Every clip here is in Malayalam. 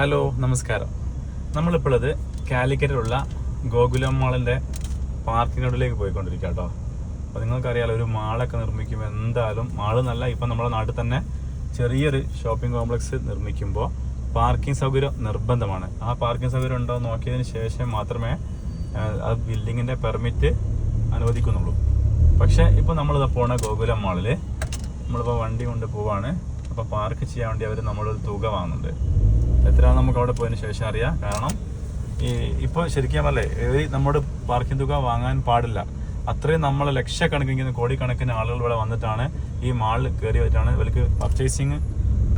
ഹലോ നമസ്കാരം. നമ്മളിപ്പോഴത് കാലിക്കറ്റിലുള്ള ഗോകുലം മാളിന്റെ പാർക്കിനോടിലേക്ക് പോയിക്കൊണ്ടിരിക്കുക കേട്ടോ. അപ്പോൾ നിങ്ങൾക്കറിയാലോ ഒരു മാളൊക്കെ നിർമ്മിക്കുമ്പോൾ എന്തായാലും മാൾ നല്ല ഇപ്പം നമ്മുടെ നാട്ടിൽ തന്നെ ചെറിയൊരു ഷോപ്പിംഗ് കോംപ്ലക്സ് നിർമ്മിക്കുമ്പോൾ പാർക്കിംഗ് സൗകര്യം നിർബന്ധമാണ്. ആ പാർക്കിംഗ് സൗകര്യം ഉണ്ടോ നോക്കിയതിന് ശേഷം മാത്രമേ ആ ബിൽഡിങ്ങിന്റെ പെർമിറ്റ് അനുവദിക്കുന്നുള്ളൂ. പക്ഷേ ഇപ്പോൾ നമ്മളിതാ പോണ ഗോകുലം മാളിൽ നമ്മളിപ്പോൾ വണ്ടി കൊണ്ട് പോവാണ്. അപ്പോൾ പാർക്ക് ചെയ്യാൻ വേണ്ടി അവർ നമ്മളൊരു തുക വാങ്ങുന്നുണ്ട്. എത്രയാണെന്ന് നമുക്ക് അവിടെ പോയതിന് ശേഷം അറിയാം. കാരണം ഈ ഇപ്പോൾ ശരിക്കും ഈ നമ്മുടെ പാർക്കിംഗ് തുക വാങ്ങാൻ പാടില്ല. അത്രയും നമ്മൾ ലക്ഷക്കണക്കിന് കോടിക്കണക്കിന് ആളുകൾ ഇവിടെ വന്നിട്ടാണ് ഈ മാളിൽ കയറി വെച്ചാണ് ഇവർക്ക് പർച്ചേസിങ്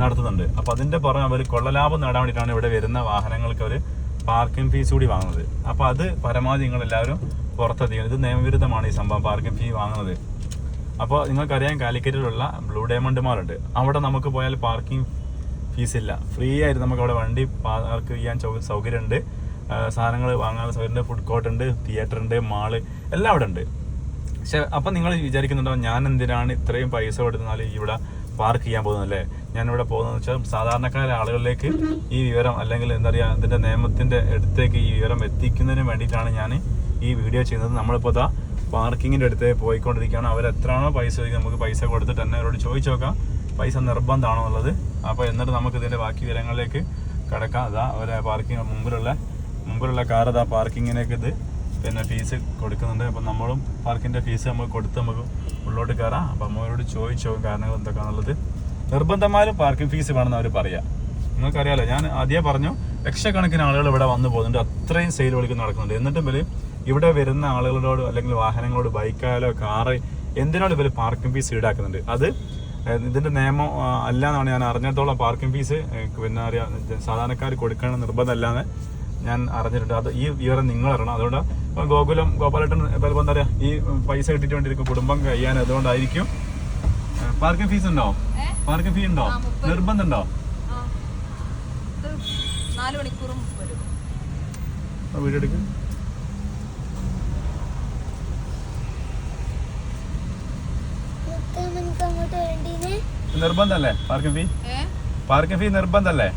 നടത്തുന്നുണ്ട്. അപ്പോൾ അതിന്റെ പുറമെ അവർ കൊള്ളലാഭം നേടാൻ വേണ്ടിയിട്ടാണ് ഇവിടെ വരുന്ന വാഹനങ്ങൾക്ക് അവർ പാർക്കിംഗ് ഫീസ് കൂടി വാങ്ങുന്നത്. അപ്പോൾ അത് പരമാവധി നിങ്ങളെല്ലാവരും പുറത്തെത്തിക്കണം. ഇത് നിയമവിരുദ്ധമാണ് ഈ സംഭവം പാർക്കിംഗ് ഫീ വാങ്ങുന്നത്. അപ്പോൾ നിങ്ങൾക്കറിയാം കാലിക്കറ്റിലുള്ള ബ്ലൂ ഡയമണ്ട് മാളുണ്ട് അവിടെ നമുക്ക് പോയാൽ പാർക്കിംഗ് ഫീസ് ഇല്ല ഫ്രീ ആയിട്ട് നമുക്ക് അവിടെ വണ്ടി പാർക്ക് ചെയ്യാൻ സൗകര്യമുണ്ട് സാധനങ്ങൾ വാങ്ങാനുള്ള സൗകര്യമുണ്ട് ഫുഡ് കോർട്ട് ഉണ്ട് തിയേറ്റർ ഉണ്ട് മാൾ എല്ലാം അവിടെ ഉണ്ട് പക്ഷെ അപ്പം നിങ്ങൾ വിചാരിക്കുന്നുണ്ടാവും ഞാൻ എന്തിനാണ് ഇത്രയും പൈസ കൊടുത്താൽ ഇവിടെ പാർക്ക് ചെയ്യാൻ പോകുന്നത് അല്ലേ? ഞാൻ ഇവിടെ പോകുന്നത് വെച്ചാൽ സാധാരണക്കാരായ ആളുകളിലേക്ക് ഈ വിവരം അല്ലെങ്കിൽ എന്താ പറയുക അതിന്റെ നിയമത്തിന്റെ അടുത്തേക്ക് ഈ വിവരം എത്തിക്കുന്നതിന് വേണ്ടിയിട്ടാണ് ഞാൻ ഈ വീഡിയോ ചെയ്യുന്നത്. നമ്മളിപ്പോൾ ഇതാ പാർക്കിങ്ങിന്റെ അടുത്ത് പോയിക്കൊണ്ടിരിക്കുകയാണ്. അവർ എത്രയാണോ പൈസ നമുക്ക് പൈസ കൊടുത്തിട്ട് തന്നെ അവരോട് ചോദിച്ചു നോക്കാം. പൈസ നിർബന്ധമാണോ എന്നുള്ളത്. അപ്പോൾ എന്നിട്ട് നമുക്ക് ഇതിന്റെ ബാക്കി വിവരങ്ങളിലേക്ക് കിടക്കാം. അതാ അവരെ പാർക്കിംഗ് മുമ്പിലുള്ള മുമ്പിലുള്ള കാർ അതാ പാർക്കിങ്ങിനേക്ക് ഇത് പിന്നെ ഫീസ് കൊടുക്കുന്നുണ്ട്. അപ്പം നമ്മളും പാർക്കിന്റെ ഫീസ് നമുക്ക് കൊടുത്ത് നമുക്ക് ഉള്ളോട്ട് കയറാം അപ്പം അമ്മയോട് ചോദിച്ചോ കാരണങ്ങൾ എന്തൊക്കെയാണുള്ളത് നിർബന്ധമായും പാർക്കിംഗ് ഫീസ് വേണമെന്ന് അവർ പറയാം. നിങ്ങൾക്കറിയാലോ ഞാൻ ആദ്യമേ പറഞ്ഞു ലക്ഷക്കണക്കിന് ആളുകൾ ഇവിടെ വന്നു പോകുന്നുണ്ട്. അത്രയും സെയിൽ വിളിക്കുന്ന നടക്കുന്നുണ്ട്. എന്നിട്ടും ഇവർ ഇവിടെ വരുന്ന ആളുകളോട് അല്ലെങ്കിൽ വാഹനങ്ങളോട് ബൈക്കായാലോ കാറ് എന്തിനോട് ഇവർ പാർക്കിംഗ് ഫീസ് ഈടാക്കുന്നുണ്ട്? അത് ഇതിന്റെ നിയമം അല്ല എന്നാണ് ഞാൻ അറിഞ്ഞിടത്തോളം പാർക്കിംഗ് ഫീസ് പിന്നെ അറിയാം സാധാരണക്കാർ കൊടുക്കണം നിർബന്ധമല്ലാന്ന് ഞാൻ അറിഞ്ഞിട്ടുണ്ട്. അത് ഈ വിവരം നിങ്ങൾ അറിയണം അതുകൊണ്ട് ഗോകുലം ഗോപാലേട്ടൻ ചിലപ്പോൾ എന്താ പറയുക ഈ പൈസ കിട്ടിയിട്ട് വേണ്ടിയിരിക്കും കുടുംബം കഴിയാൻ അതുകൊണ്ടായിരിക്കും. പാർക്കിംഗ് ഫീസ് ഉണ്ടോ? പാർക്കിംഗ് ഫീ ഉണ്ടോ. നിർബന്ധം ഉണ്ടോ ആ. ഇത് നാല് മണിക്കൂറും വരും വീഡിയോ എടുക്കും നമുക്ക് അങ്ങോട്ട് വേണ്ടീന് നിർബന്ധമല്ലേ പാർക്കിംഗ് ഫീ പാർക്കിംഗ് ഫീ നിർബന്ധല്ലേ?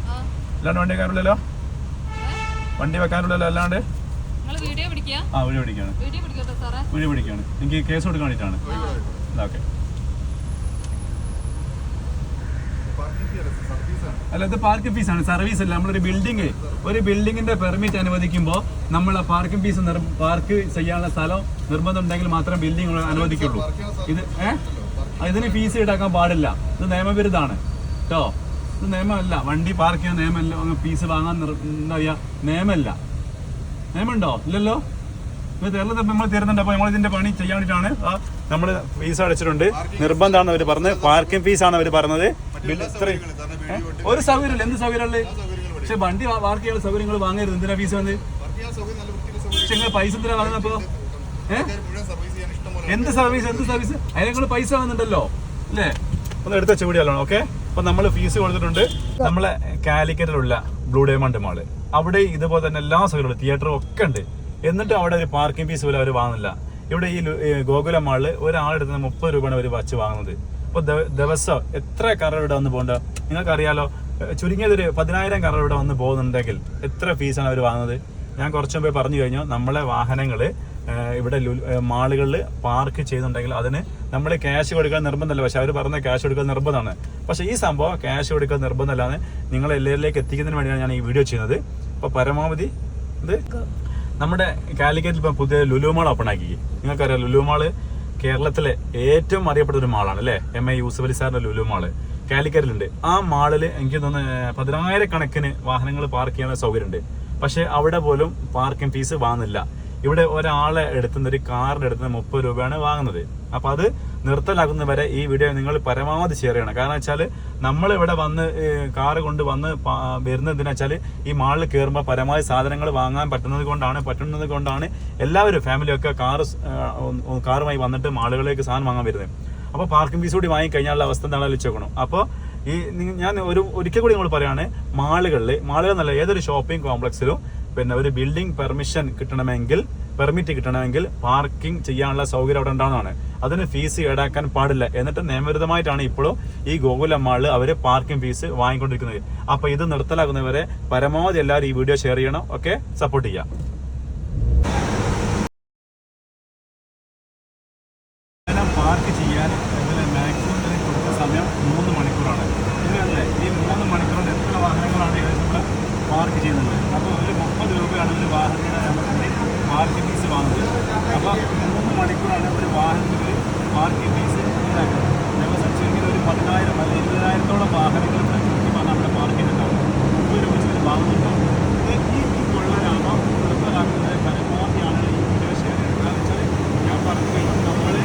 അല്ലാണ്ട് വണ്ടി വെക്കാനുള്ളല്ലോ? വണ്ടി വെക്കാനുള്ളല്ലോ അല്ലാണ്ട്? നിങ്ങൾ വീഡിയോ പിടിക്കുക ആ വീഡിയോ പിടിക്കാണ്. വീഡിയോ പിടിക്കട്ടെ സാറേ? വീഡിയോ പിടിക്കാണ്. എനിക്ക് കേസ് കൊടുക്കാൻ വേണ്ടിയിട്ടാണ്. ഓക്കെ. അല്ല ഇത് പാർക്കിംഗ് ഫീസ് ആണ്. സർവീസ് അല്ല. നമ്മളൊരു ബിൽഡിംഗ് ഒരു ബിൽഡിങ്ങിന്റെ പെർമിറ്റ് അനുവദിക്കുമ്പോൾ നമ്മൾ ആ പാർക്കിംഗ് ഫീസ് പാർക്ക് ചെയ്യാനുള്ള സ്ഥലം നിർബന്ധം ഉണ്ടെങ്കിൽ മാത്രം ബിൽഡിംഗ് അനുവദിക്കുള്ളൂ. ഇത് ഏഹ് ഇതിന് ഫീസ് ഈടാക്കാൻ പാടില്ല. ഇത് നിയമവിരുദ്ധാണ് കേട്ടോ ഇത് നിയമമല്ല. വണ്ടി പാർക്ക് ചെയ്യാൻ നിയമമല്ല. ഫീസ് വാങ്ങാൻ എന്താ പറയുക നിയമമല്ല. നിയമമുണ്ടോ? ഇല്ലല്ലോ? ഇത് കേരളത്തിൽ നമ്മൾ തരുന്നുണ്ട്. അപ്പോൾ നമ്മൾ ഇതിന്റെ പണി ചെയ്യാൻ വേണ്ടിയിട്ടാണ് നമ്മൾ ഫീസ് അടച്ചിട്ടുണ്ട്. നിർബന്ധമാണ് അവർ പറഞ്ഞത് പാർക്കിംഗ് ഫീസ് ആണ് അവർ പറഞ്ഞത്? ഒരു സൗകര്യമില്ല. എന്ത് സൗകര്യമുള്ളത് പക്ഷെ വണ്ടി പാർക്ക് ചെയ്യാൻ സൗകര്യങ്ങൾ വാങ്ങരുത്. എന്തിനാ ഫീസ് വന്ന്? പക്ഷെ നിങ്ങൾ പൈസ എന്തിനാ വാങ്ങുന്നപ്പോ ഏഹ് എന്ത് സർവീസ് എന്ത് സർവീസ് അതിനെ നിങ്ങൾ പൈസ വന്നിട്ടുണ്ടല്ലോ. അല്ലേ? ഒന്ന് എടുത്ത ചൂടിയല്ലോ ഓക്കെ? അപ്പൊ നമ്മൾ ഫീസ് കൊടുത്തിട്ടുണ്ട്. നമ്മളെ കാലിക്കറ്റിലുള്ള ബ്ലൂ ഡയമണ്ട് മാൾ അവിടെ ഇതുപോലെ തന്നെ എല്ലാ സൗകര്യങ്ങളും തിയേറ്ററും ഒക്കെ ഉണ്ട്. എന്നിട്ട് അവിടെ ഒരു പാർക്കിംഗ് ഫീസ് പോലും അവർ വാങ്ങുന്നില്ല. ഇവിടെ ഈ ഗോകുലം മാളിൽ ഒരാളെടുത്ത് മുപ്പത് രൂപയാണ് അവർ വച്ച് വാങ്ങുന്നത്. അപ്പൊ ദിവസം എത്ര കറ ഇവിടെ വന്ന് പോകണ്ട? നിങ്ങൾക്കറിയാലോ ചുരുങ്ങിയതൊരു പതിനായിരം കറ ഇവിടെ വന്ന് പോകുന്നുണ്ടെങ്കിൽ എത്ര ഫീസാണ് അവർ വാങ്ങുന്നത്? ഞാൻ കുറച്ചു മുമ്പേ പറഞ്ഞു കഴിഞ്ഞു നമ്മളെ വാഹനങ്ങൾ ഇവിടെ മാളുകളിൽ പാർക്ക് ചെയ്യുന്നുണ്ടെങ്കിൽ അതിന് നമ്മൾ ക്യാഷ് കൊടുക്കാൻ നിർബന്ധമല്ല. പക്ഷെ അവർ പറഞ്ഞ ക്യാഷ് കൊടുക്കാൻ നിർബന്ധമാണ്. പക്ഷേ ഈ സംഭവം ക്യാഷ് കൊടുക്കാൻ നിർബന്ധമല്ലാന്ന് നിങ്ങൾ എല്ലാവരിലേക്ക് എത്തിക്കുന്നതിന് വേണ്ടിയാണ് ഞാൻ ഈ വീഡിയോ ചെയ്യുന്നത്. അപ്പോൾ പരമാവധി ഇത് നമ്മുടെ കാലിക്കറ്റിൽ ഇപ്പം പുതിയ ലുലു മാൾ ഓപ്പൺ ആക്കി. നിങ്ങൾക്കറിയാം ലുലു മാൾ കേരളത്തിലെ ഏറ്റവും അറിയപ്പെട്ട ഒരു മാളാണ് അല്ലേ? എം ഐ യൂസഫ് അലി സാറിന്റെ ലുലു മാൾ കാലിക്കറ്റിലുണ്ട്. ആ മാളിൽ എനിക്ക് തോന്നുന്നു പതിനായിരക്കണക്കിന് വാഹനങ്ങൾ പാർക്ക് ചെയ്യാനുള്ള സൗകര്യമുണ്ട്. പക്ഷേ അവിടെ പോലും പാർക്കിംഗ് ഫീസ് വാങ്ങുന്നില്ല. ഇവിടെ ഒരാളെ എടുത്തുന്ന ഒരു കാറിന് എടുത്തുന്ന മുപ്പത് രൂപയാണ് വാങ്ങുന്നത്. അപ്പൊ അത് നിർത്തലാക്കുന്ന വരെ ഈ വീഡിയോ നിങ്ങൾ പരമാവധി ഷെയർ ചെയ്യണം. കാരണം വെച്ചാൽ നമ്മൾ ഇവിടെ വന്ന് കാറ് കൊണ്ട് വന്ന് വരുന്നതെന്ന് വെച്ചാൽ ഈ മാളിൽ കയറുമ്പോൾ പരമാവധി സാധനങ്ങൾ വാങ്ങാൻ പറ്റുന്നത് കൊണ്ടാണ് പറ്റുന്നത് കൊണ്ടാണ് എല്ലാവരും ഫാമിലിയൊക്കെ കാറ് കാറുമായി വന്നിട്ട് മാളുകളിലേക്ക് സാധനം വാങ്ങാൻ വരുന്നത്. അപ്പോൾ പാർക്കിംഗ് ഫീസ് കൂടി വാങ്ങിക്കഴിഞ്ഞാലുള്ള അവസ്ഥ എന്താണ് ആലോചിച്ച് നോക്കണം അപ്പോൾ ഈ ഞാൻ ഒരു ഒരിക്കൽ കൂടി നമ്മൾ പറയുകയാണ് മാളുകളിൽ മാളുകൾ എന്നല്ല ഏതൊരു ഷോപ്പിംഗ് കോംപ്ലക്സിലും പിന്നെ ഒരു ബിൽഡിംഗ് പെർമിഷൻ കിട്ടണമെങ്കിൽ പെർമിറ്റ് കിട്ടണമെങ്കിൽ പാർക്കിംഗ് ചെയ്യാനുള്ള സൗകര്യം അവിടെ ഉണ്ടാവുന്നതാണ്. അതിന് ഫീസ് ഈടാക്കാൻ പാടില്ല. എന്നിട്ട് നിയമവിരുദ്ധമായിട്ടാണ് ഇപ്പോഴും ഈ ഗോകുലമ്മാൾ അവർ പാർക്കിംഗ് ഫീസ് വാങ്ങിക്കൊണ്ടിരിക്കുന്നത്. അപ്പോൾ ഇത് നിർത്തലാക്കുന്നവരെ പരമാവധി എല്ലാവരും ഈ വീഡിയോ ഷെയർ ചെയ്യണം. ഓക്കെ സപ്പോർട്ട് ചെയ്യാം വാഹനം പാർക്ക് ചെയ്യാൻ ഇതിന് മാക്സിമം ഇതിന് കൊടുത്ത സമയം മൂന്ന് മണിക്കൂറാണ് ഇതിനല്ലേ ഈ മൂന്ന് മണിക്കൂറിൽ എത്ര വാഹനങ്ങളാണ് ഇതിൽ നമ്മൾ പാർക്ക് ചെയ്യുന്നത് അപ്പോൾ ഒരു മുപ്പത് രൂപയാണ് ഒരു വാഹനത്തിന് നമുക്ക് പാർക്കിംഗ് ഫീസ് വാങ്ങുന്നത് അപ്പോൾ മൂന്ന് മണിക്കൂറാണ് ഒരു വാഹനത്തിൽ പാർക്കിംഗ് ഫീസ് ഈടാക്കുന്നത് ദിവസം ചുരുങ്ങിയത് ഒരു പതിനായിരം അല്ല ഇരുപതിനായിരത്തോളം വാഹനങ്ങൾ ഇവിടെ കൃത്യമാണ് നമ്മുടെ പാർക്കിംഗ് ഉണ്ടാവും മുപ്പത് രൂപ വെച്ച് ഇത് വാങ്ങുന്നുണ്ടാവും ഇത് ഈ ഈ കൊള്ളലാണോ നിർത്തലാക്കുന്നത് പരമാവധി ആളുകൾ ഈ വീഡിയോ ഷെയർ ചെയ്യുന്നത് കാരണം വെച്ചാൽ ഞാൻ പറഞ്ഞു കഴിഞ്ഞാൽ നമ്മൾ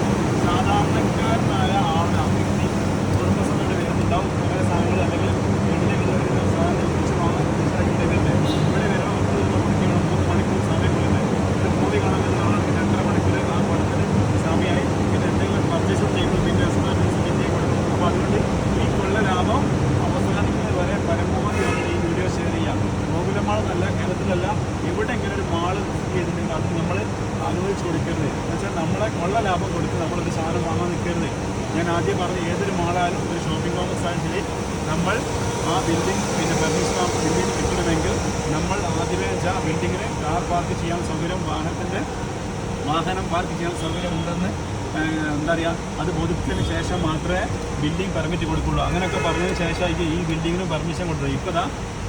സാധാരണക്കാരനായ ആളുടെ വ്യക്തി കുടുംബസമയം വരുന്നുണ്ടാവും കുറേ സാധനങ്ങൾ അല്ലെങ്കിൽ വീട്ടിലേക്ക് വരുന്ന സാധനങ്ങൾ കുറിച്ച് വാങ്ങാൻ ഇവിടെ വരുന്നത് ഇവിടെ വരുമ്പോൾ ഒത്തിരി മണിക്കൂർ മൂന്ന് മണിക്കൂർ സമയം കൊള്ളുന്നത് ഒരു മൂവി കാണാൻ വരുന്ന ആൾക്ക് രണ്ടര മണിക്കൂർ ആ പടത്തിന് സമയമായി പിന്നെ എന്തെങ്കിലും പർച്ചേസ് ചെയ്യുമ്പോൾ പിന്നെ എക്സ്പെൻസ് പിന്നെ കൊടുക്കും അപ്പോൾ അതുകൊണ്ട് ഈ കൊള്ള ലാഭം അവസാനിക്കുന്നത് വരെ പരമാവധി നമ്മൾ ഈ വീഡിയോ ഷെയർ ചെയ്യാം ഗോകുലമാളെന്നല്ല കേരളത്തിലല്ല. ഇവിടെ ഇങ്ങനെ ഒരു മാൾ ചെയ്തിട്ടുണ്ടെങ്കിൽ അത് നമ്മൾ അനുവദിച്ച് കൊടുക്കരുത്. എന്ന് വെച്ചാൽ നമ്മളെ കൊള്ള ലാഭം കൊടുത്ത് നമ്മളൊരു സാധനം വാങ്ങാൻ നിൽക്കരുത് ഞാൻ ആദ്യം പറഞ്ഞ ഏതൊരു മാളായാലും ഒരു ഷോപ്പിംഗ് കോംപ്ലക്സ് ആയാലും നമ്മൾ ആ ബിൽഡിംഗ് പിന്നെ പെർമിഷൻ ആ ബിൽഡിംഗ് കിട്ടണമെങ്കിൽ നമ്മൾ ആദ്യമേ വെച്ചാൽ ബിൽഡിങ്ങിന് കാർ പാർക്ക് ചെയ്യാൻ സൗകര്യം വാഹനത്തിന്റെ വാഹനം പാർക്ക് ചെയ്യാൻ സൗകര്യം ഉണ്ടെന്ന് എന്താ പറയുക അത് ബോധിപ്പിച്ചതിന് ശേഷം മാത്രമേ ബിൽഡിംഗ് പെർമിറ്റ് കൊടുക്കുള്ളൂ. അങ്ങനെയൊക്കെ പറഞ്ഞതിന് ശേഷമായിരിക്കും ഈ ബിൽഡിങ്ങിന് പെർമിഷൻ കൊടുത്തത്. ഇപ്പോൾ ദാ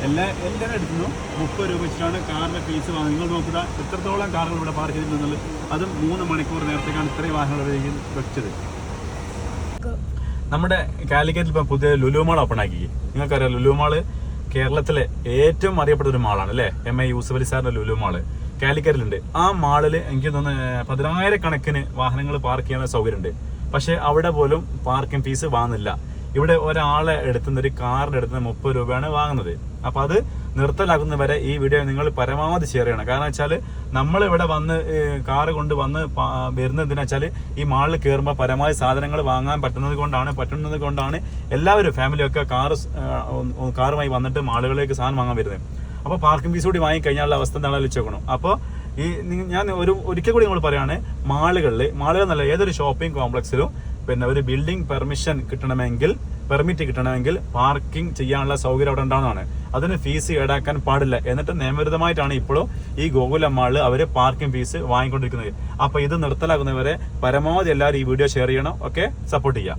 എല്ലാ എല്ലാവരും എടുക്കുന്നു. മുപ്പത് രൂപ വെച്ചിട്ടാണ് കാറിന്റെ ഫീസ് വാങ്ങുന്നത്. നിങ്ങൾ നോക്കുക എത്രത്തോളം കാറുകൾ ഇവിടെ പാർക്ക് ചെയ്തിട്ടുണ്ടെന്നുള്ളത്. അതും മൂന്ന് മണിക്കൂർ നേരത്തേക്കാണ് ഇത്രയും വാഹനങ്ങൾ വെച്ചത്. നമ്മുടെ കാലിക്കറ്റിൽ ഇപ്പം പുതിയ ലുലു മാൾ ഓപ്പൺ ആക്കി. നിങ്ങൾക്കറിയാം ലുലു മാൾ കേരളത്തിലെ ഏറ്റവും അറിയപ്പെട്ട ഒരു മാളാണ് അല്ലേ? എം എ യൂസഫ് അലി സാറിന്റെ ലുലു മാൾ കാലിക്കറ്റിലുണ്ട്. ആ മാളിൽ എനിക്ക് തോന്നുന്നു പതിനായിരക്കണക്കിന് വാഹനങ്ങൾ പാർക്ക് ചെയ്യാനുള്ള സൗകര്യമുണ്ട്. പക്ഷേ അവിടെ പോലും പാർക്കിംഗ് ഫീസ് വാങ്ങുന്നില്ല. ഇവിടെ ഒരാളെ എടുത്തുന്ന ഒരു കാറിന് എടുത്തുന്ന മുപ്പത് രൂപയാണ് വാങ്ങുന്നത്. അപ്പൊ അത് നിർത്തലാക്കുന്നവരെ ഈ വീഡിയോ നിങ്ങൾ പരമാവധി ഷെയർ ചെയ്യണം. കാരണം വെച്ചാൽ നമ്മൾ ഇവിടെ വന്ന് കാറ് കൊണ്ട് വന്ന് വരുന്നത് എന്തിനാ വെച്ചാൽ ഈ മാളിൽ കയറുമ്പോൾ പരമാവധി സാധനങ്ങൾ വാങ്ങാൻ പറ്റുന്നത് കൊണ്ടാണ് പറ്റുന്നത് കൊണ്ടാണ് എല്ലാവരും ഫാമിലിയൊക്കെ കാറ് കാറുമായി വന്നിട്ട് മാളുകളിലേക്ക് സാധനം വാങ്ങാൻ വരുന്നത്. അപ്പോൾ പാർക്കിംഗ് ഫീസ് കൂടി വാങ്ങിക്കഴിഞ്ഞാലുള്ള അവസ്ഥ എന്താണെന്ന് വെച്ചോക്കണം. അപ്പോൾ ഈ ഞാൻ ഒരു ഒരിക്കൽ കൂടി നമ്മൾ പറയുകയാണ് മാളുകളിൽ മാളുകൾ എന്നല്ല ഏതൊരു ഷോപ്പിംഗ് കോംപ്ലക്സിലും പിന്നെ ഒരു ബിൽഡിംഗ് പെർമിഷൻ കിട്ടണമെങ്കിൽ പെർമിറ്റ് കിട്ടണമെങ്കിൽ പാർക്കിംഗ് ചെയ്യാനുള്ള സൗകര്യം അവിടെ ഉണ്ടാവുന്നതാണ്. അതിന് ഫീസ് ഈടാക്കാൻ പാടില്ല. എന്നിട്ട് നിയമവിരുദ്ധമായിട്ടാണ് ഇപ്പോഴും ഈ ഗോകുല മാൾ അവർ പാർക്കിംഗ് ഫീസ് വാങ്ങിക്കൊണ്ടിരിക്കുന്നത്. അപ്പോൾ ഇത് നിർത്തലാക്കുന്നവരെ പരമാവധി എല്ലാവരും ഈ വീഡിയോ ഷെയർ ചെയ്യണം. ഓക്കെ സപ്പോർട്ട് ചെയ്യാം.